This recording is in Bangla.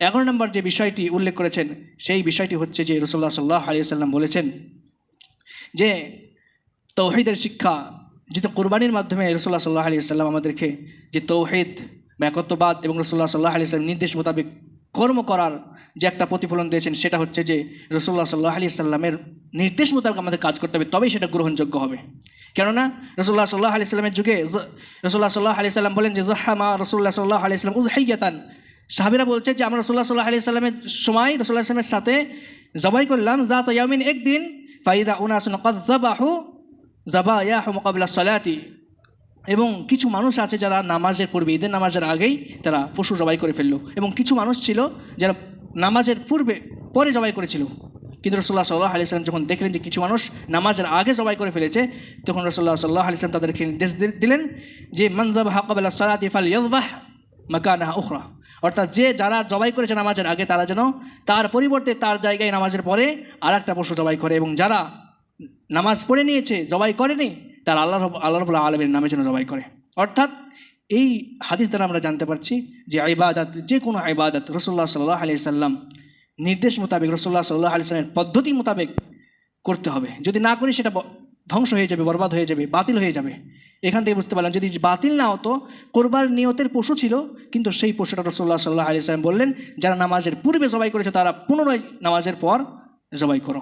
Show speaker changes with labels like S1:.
S1: এগারো নম্বর যে বিষয়টি উল্লেখ করেছেন, সেই বিষয়টি হচ্ছে যে রসুল্লাহ সাল্লাহ আলিয়া সাল্লাম বলেছেন যে তৌহিদের শিক্ষা, যেহেতু কোরবানির মাধ্যমে রসুল্লাহ সাল্লাহ আলী সাল্লাম আমাদেরকে যে তৌহিদ বা একত্ববাদ এবং রসুল্লাহ সাল্লাহ আলী সাল্লাম নির্দেশ মোতাবেক কর্ম করার যে একটা প্রতিফলন দিয়েছেন, সেটা হচ্ছে যে রসুল্লাহ সাল্লাহ আলী সাল্লামের নির্দেশ মোতাবেক আমাদের কাজ করতে হবে, তবেই সেটা গ্রহণযোগ্য হবে। কেননা রসুল্লাহ সাল্লাহ আলি সাল্লামের যুগে রসুল্লাহ সাল্লাহ আলি সাল্লাম বলেন যে জহামা রসুল্লাহ সাল্লাহ আলি সাল্লাম উজহাইয়াতান সাহাবিরা বলছে যে, আমরা রসুল্লাহ সাল্লাহ আলি সাল্লামের সময় রসুল্লাহ সাল্লামের সাথে জবাই করলাম জাত ইয়ামিন একদিন, ফাইদা উনাসুন কদ জাবাহু জাবা ইয়াহু মোকাবিলা সলাতি। এবং কিছু মানুষ আছে যারা নামাজের পূর্বে, ঈদের নামাজের আগেই তারা পশু জবাই করে ফেলল। এবং কিছু মানুষ ছিল যারা নামাজের পূর্বে, পরে জবাই করেছিল। কিন্তু রসোল্লা সাল্লাহ আলিয়াল্লাম যখন দেখলেন যে কিছু মানুষ নামাজের আগে জবাই করে ফেলেছে, তখন রসোল্লা সাল্লাহ আলিয়াল্লাম তাদেরকে নির্দেশ দিলেন যে মনজাব হাকাবাল্লা সালাত ইফাল ইয়াবাহ মাকানাহা উখরা। অর্থাৎ যে যারা জবাই করেছে নামাজের আগে, তারা যেন তার পরিবর্তে তার জায়গায় নামাজের পরে আর একটা পশু জবাই করে এবং যারা নামাজ পড়ে নিয়েছে, জবাই করেনি, তার আল্লাহ আল্লাহ রবুল্লাহ আলমের নামে যেন জবাই করে। অর্থাৎ এই হাদিস দ্বারা আমরা জানতে পারছি যে ইবাদত, যে কোনো ইবাদত রসুল্লাহ সাল্লাহ আলি সাল্লাম নির্দেশ মোতাবেক, রসুল্লাহ সাল্লাহ আলি সাল্লামের পদ্ধতি মোতাবেক করতে হবে। যদি না করি, সেটা ধ্বংস হয়ে যাবে, বরবাদ হয়ে যাবে, বাতিল হয়ে যাবে। এখান থেকে বুঝতে পারলাম, যদি বাতিল না হতো করবার নিয়তের পশু ছিল, কিন্তু সেই পশুটা রসোল্লা সাল্লাহ আলি সাল্লাম বললেন, যারা নামাজের পূর্বে জবাই করেছে, তারা পুনরায় নামাজের পর জবাই করো।